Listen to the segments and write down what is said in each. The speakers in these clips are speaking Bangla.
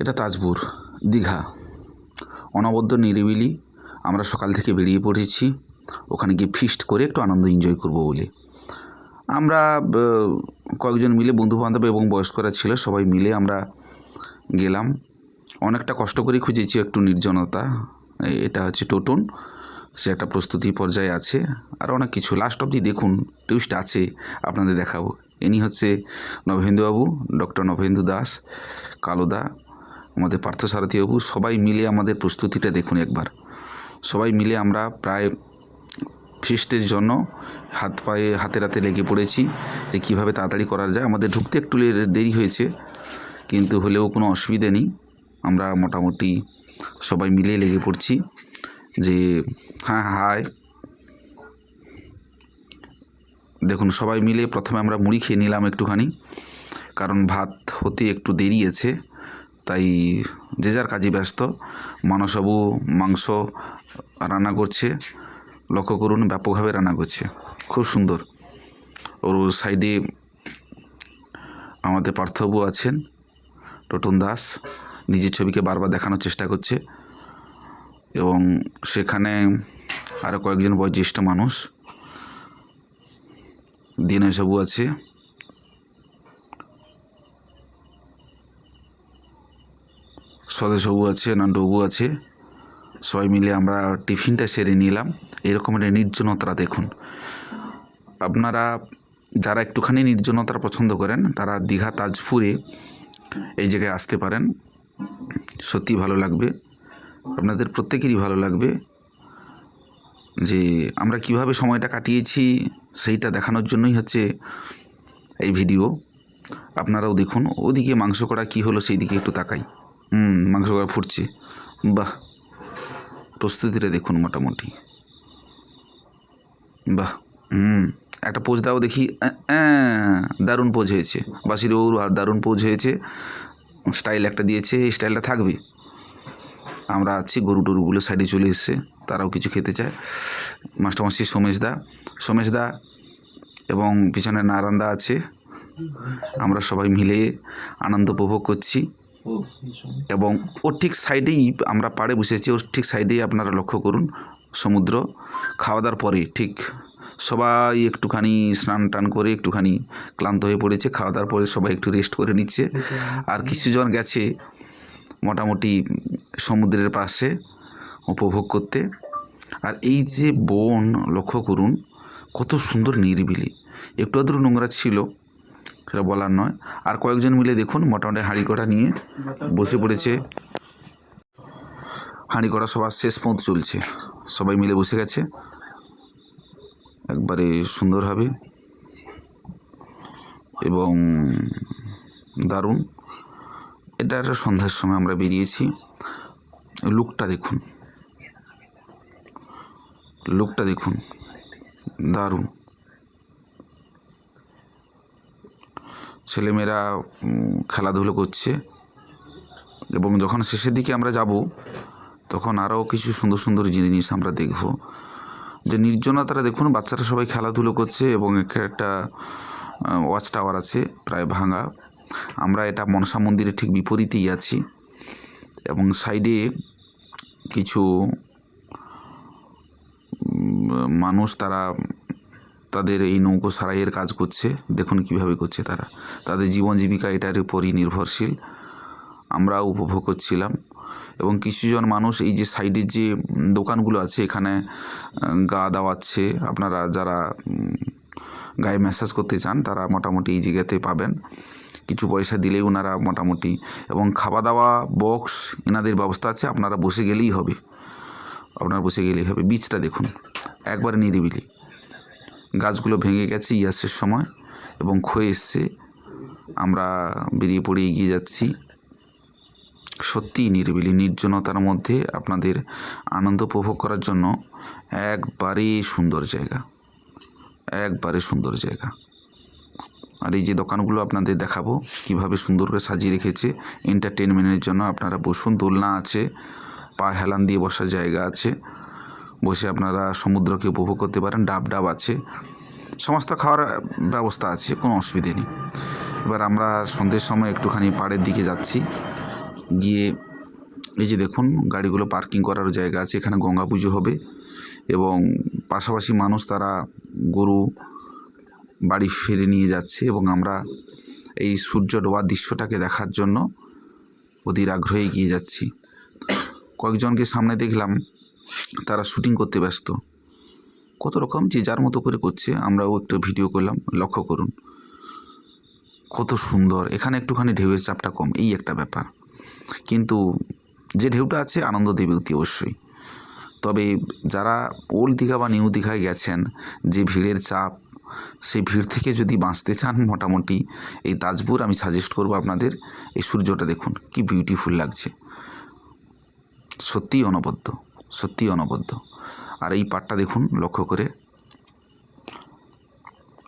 এটা তাজপুর, দীঘা। অনবদ্য নিরিবিলি আমরা সকাল থেকে বেরিয়ে পড়েছি। ওখানে গিয়ে ফিস্ট করে একটু আনন্দ এনজয় করব বলে। আমরা কয়েকজন মিলে বন্ধুবান্ধব এবং বয়স্করা ছিল, সবাই মিলে আমরা গেলাম। অনেকটা কষ্ট করে খুঁজেছি একটু নির্জনতা। এটা হচ্ছে টোটন। সে একটা প্রস্তুতি পর্যায়ে আছে। আর অনেক কিছু। লাস্ট অবধি দেখুন টুইস্ট আছে, আপনাদের দেখাবো। ইনি হচ্ছে নভেন্দুবাবু ডক্টর নভেন্দু দাস, কালোদা। আমাদের পার্থসারথী বাবু, সবাই মিলে আমাদের প্রস্তুতিটা দেখুন একবার। সবাই মিলে আমরা প্রায় ফিস্টের জন্য হাত পায়ে হাতে হাতে লেগে পড়েছি যে কীভাবে তাড়াতাড়ি করা যায়। আমাদের ঢুকতে একটু দেরি হয়েছে, কিন্তু হলেও কোনো অসুবিধে নেই। আমরা মোটামুটি সবাই মিলে লেগে পড়ছি যে হ্যাঁ হায়। দেখুন, সবাই মিলে প্রথমে আমরা মুড়ি খেয়ে নিলাম একটুখানি, কারণ ভাত হতে একটু দেরি আছে। তাই যে যার কাজে ব্যস্ত, মানসবাবু, মাংস রান্না করছে, লক্ষ্য করুন ব্যাপকভাবে রান্না করছে। খুব সুন্দর। ওর সাইডে আমাদের পার্থবাবু আছেন টোটন দাস। নিজের ছবিকে বারবার দেখানোর চেষ্টা করছে। এবং সেখানে আরও কয়েকজন বয়োজ্যেষ্ঠ মানুষ। দীনেশবাবু আছে। স্বদেশবাবু আছে নান্ডবাবু আছে। সবাই মিলে আমরা টিফিনটা সেরে নিলাম। এরকম একটা নির্জনতা দেখুন। আপনারা যারা একটুখানি নির্জনতা পছন্দ করেন, তারা দীঘা, তাজপুরে এই জায়গায় আসতে পারেন। সত্যি ভালো লাগবে। আপনাদের প্রত্যেকেরই ভালো লাগবে যে আমরা কীভাবে সময়টা কাটিয়েছি, সেইটা দেখানোর জন্যই হচ্ছে এই ভিডিও। আপনারাও দেখুন, ওদিকে মাংস করা কী হলো সেই দিকে একটু তাকাই। হুম, মাংস করা ফুটছে। বাহ, প্রস্তুতিটা দেখুন মোটামুটি। বাহ, হুম, একটা পোজ দাও দেখি। দারুণ পোজ হয়েছে। বাসির বাবুর আর দারুণ পোজ হয়েছে। স্টাইল একটা দিয়েছে, এই স্টাইলটা থাকবে। আমরা আছি গরু টরুগুলো সাইডে চলে এসছে, তারাও কিছু খেতে চায়। মাস্টারমাসি সোমেশ দা সোমেশ দা এবং পিছনে নারায়ণদা আছে। আমরা সবাই মিলে আনন্দ উপভোগ করছি। এবং ওর ঠিক সাইডেই আমরা পাড়ে বসেছি ওর ঠিক সাইডেই আপনারা লক্ষ্য করুন সমুদ্র। খাওয়া দাওয়ার পরে ঠিক সবাই একটুখানি স্নান টান করে একটুখানি ক্লান্ত হয়ে পড়েছে খাওয়া দাওয়ার পরে সবাই একটু রেস্ট করে নিচ্ছে। আর কিছুজন গেছে মোটামুটি সমুদ্রের পাশে উপভোগ করতে। আর এই যে বন লক্ষ্য করুন কত সুন্দর নিরিবিলি। একটু আধটু নোংরা ছিল সেটা বলার নয়। আর কয়েকজন মিলে দেখুন, মোটামুটি হাঁড়ি কটা নিয়ে বসে পড়েছে। হাঁড়ি কড়া সবার শেষ পথ চলছে। সবাই মিলে বসে গেছে। একবারে সুন্দর হবে। এবং দারুণ। এটা একটা সন্ধ্যার সময় আমরা বেরিয়েছি। লুকটা দেখুন। লুকটা দেখুন। দারুণ। ছেলেমেয়েরা খেলাধুলো করছে এবং যখন শেষের দিকে আমরা যাব, তখন আরও কিছু সুন্দর সুন্দর জিনিস আমরা দেখব। যে নির্জনতাটা দেখুন, বাচ্চারা সবাই খেলাধুলো করছে এবং একটা ওয়াচ টাওয়ার আছে, প্রায় ভাঙা। আমরা এটা মনসা মন্দিরের ঠিক বিপরীতেই আছি এবং সাইডে কিছু মানুষ তারা তাদের এই নৌকো সারাইয়ের কাজ করছে। দেখুন কীভাবে করছে তারা। তাদের জীবন জীবিকা এটার উপরই নির্ভরশীল। আমরা উপভোগ করছিলাম। এবং কিছুজন মানুষ এই যে সাইডের যে দোকানগুলো আছে, এখানে গা দাওয়াচ্ছে। আপনারা যারা গায়ে ম্যাসাজ করতে চান, তারা মোটামুটি এই জায়গাতে পাবেন। কিছু পয়সা দিলেই ওনারা মোটামুটি। এবং খাওয়া দাওয়া বক্স এনাদের ব্যবস্থা আছে। আপনারা বসে গেলেই হবে। আপনারা বসে গেলেই হবে। বীজটা দেখুন। একবারে নিরিবিলি। গাছগুলো ভেঙে গেছে ইয়াসের সময় এবং ক্ষয়ে এসছে। আমরা বেরিয়ে পড়ে এগিয়ে যাচ্ছি। সত্যিই নিরিবিলি, নির্জনতার মধ্যে আপনাদের আনন্দ উপভোগ করার জন্য একবারে সুন্দর জায়গা। একবারে সুন্দর জায়গা। আর এই যে দোকানগুলো আপনাদের দেখাবো, কীভাবে সুন্দর করে সাজিয়ে রেখেছে এন্টারটেনমেন্টের জন্য আপনারা বসুন, দোলনা আছে, পা হেলান দিয়ে বসার জায়গা আছে। বসে আপনারা সমুদ্রকে উপভোগ করতে পারেন, ডাব ডাব আছে। সমস্ত খাওয়ার ব্যবস্থা আছে, কোনো অসুবিধে নেই। এবার আমরা সন্ধ্যের সময় একটুখানি পাড়ের দিকে যাচ্ছি। গিয়ে এই যে দেখুন, গাড়িগুলো পার্কিং করার জায়গা আছে, এখানে গঙ্গা পুজো হবে এবং পাশাপাশি মানুষ তারা গরু, বাড়ি ফিরে নিয়ে যাচ্ছে এবং আমরা এই সূর্য ডোবার দৃশ্যটাকে দেখার জন্য অধীর আগ্রহে এগিয়ে যাচ্ছি। কয়েকজনকে সামনে দেখলাম তারা শুটিং করতে ব্যস্ত। কত রকম যে যার মতো করে করছে, আমরাও একটু ভিডিও করলাম, লক্ষ্য করুন। কত সুন্দর, এখানে একটুখানি ঢেউয়ের চাপটা কম, এই একটা ব্যাপার। কিন্তু যে ঢেউটা আছে, আনন্দ দেবে অতি অবশ্যই। তবে যারা ওল্ড দীঘা বা নিউ দীঘায় গেছেন, যে ভিড়ের চাপ সেই ভিড় থেকে যদি বাঁচতে চান মোটামুটি, এই তাজপুর আমি সাজেস্ট করব আপনাদের, এই সূর্যটা দেখুন, কি বিউটিফুল লাগছে। সত্যিই অনবদ্য। সত্যিই অনবদ্য। আর এই পাটটা দেখুন, লক্ষ্য করে।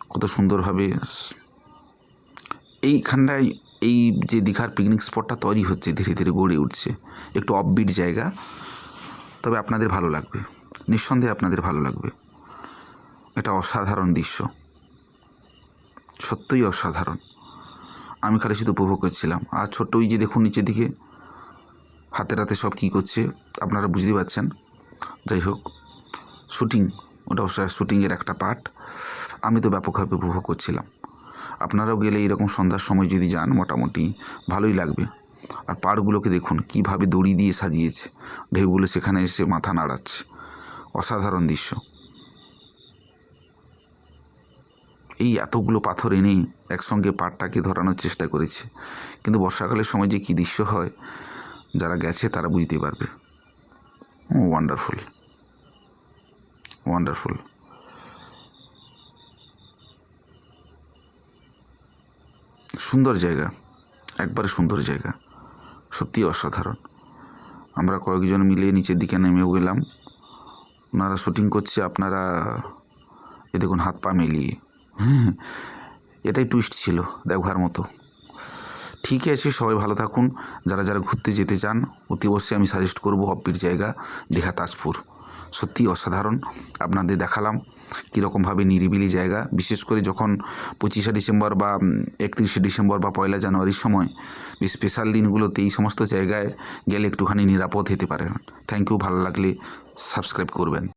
কত সুন্দরভাবে এইখানটায় এই যে দীঘার পিকনিক স্পটটা তৈরি হচ্ছে, ধীরে ধীরে গড়ে উঠছে। একটু অফবিট জায়গা, তবে আপনাদের ভালো লাগবে। নিঃসন্দেহে আপনাদের ভালো লাগবে। এটা অসাধারণ দৃশ্য। সত্যই অসাধারণ। আমি খালি শুধু উপভোগ করছিলাম। আর ছোট্ট ওই যে দেখুন, নিচের দিকে হাতে হাতে সব কী করছে আপনারা বুঝতে পারছেন। যাই হোক, শুটিং, ওটা শুটিংয়ের একটা পার্ট। আমি তো ব্যাপকভাবে উপভোগ করছিলাম। আপনারাও গেলে এরকম সন্ধ্যার সময় যদি যান, মোটামুটি ভালোই লাগবে। আর পাড়গুলোকে দেখুন, কীভাবে দড়ি দিয়ে সাজিয়েছে। ঢেউগুলো সেখানে এসে মাথা নাড়াচ্ছে। অসাধারণ দৃশ্য। এই এতগুলো পাথর এনেই একসঙ্গে পাড়টাকে ধরানোর চেষ্টা করেছে। কিন্তু বর্ষাকালের সময় যে কী দৃশ্য হয় যারা গেছে তারা বুঝতে পারবে। ওয়ান্ডারফুল ওয়ান্ডারফুল সুন্দর জায়গা। একবারে সুন্দর জায়গা। সত্যি অসাধারণ। আমরা কয়েকজন মিলে নিচের দিকে নেমে গেলাম। ওনারা শুটিং করছে, আপনারা এ দেখুন হাত পা মেলিয়ে। এটাই টুইস্ট ছিল, দেখবার মতো। ঠিক আছে, সবাই ভালো থাকুন। যারা যারা ঘুরতে যেতে চান, অতি অবশ্যই আমি সাজেস্ট করব অব্বির জায়গা, দীঘা, তাজপুর। সত্যি অসাধারণ। আপনাদের দেখালাম কীরকমভাবে নিরিবিলি জায়গা। বিশেষ করে যখন পঁচিশে ডিসেম্বর বা একত্রিশে ডিসেম্বর বা পয়লা জানুয়ারির সময় স্পেশাল দিনগুলোতে এই সমস্ত জায়গায় গেলে একটুখানি নিরাপদ হতে পারেন। থ্যাংক ইউ ভালো লাগলে সাবস্ক্রাইব করবেন।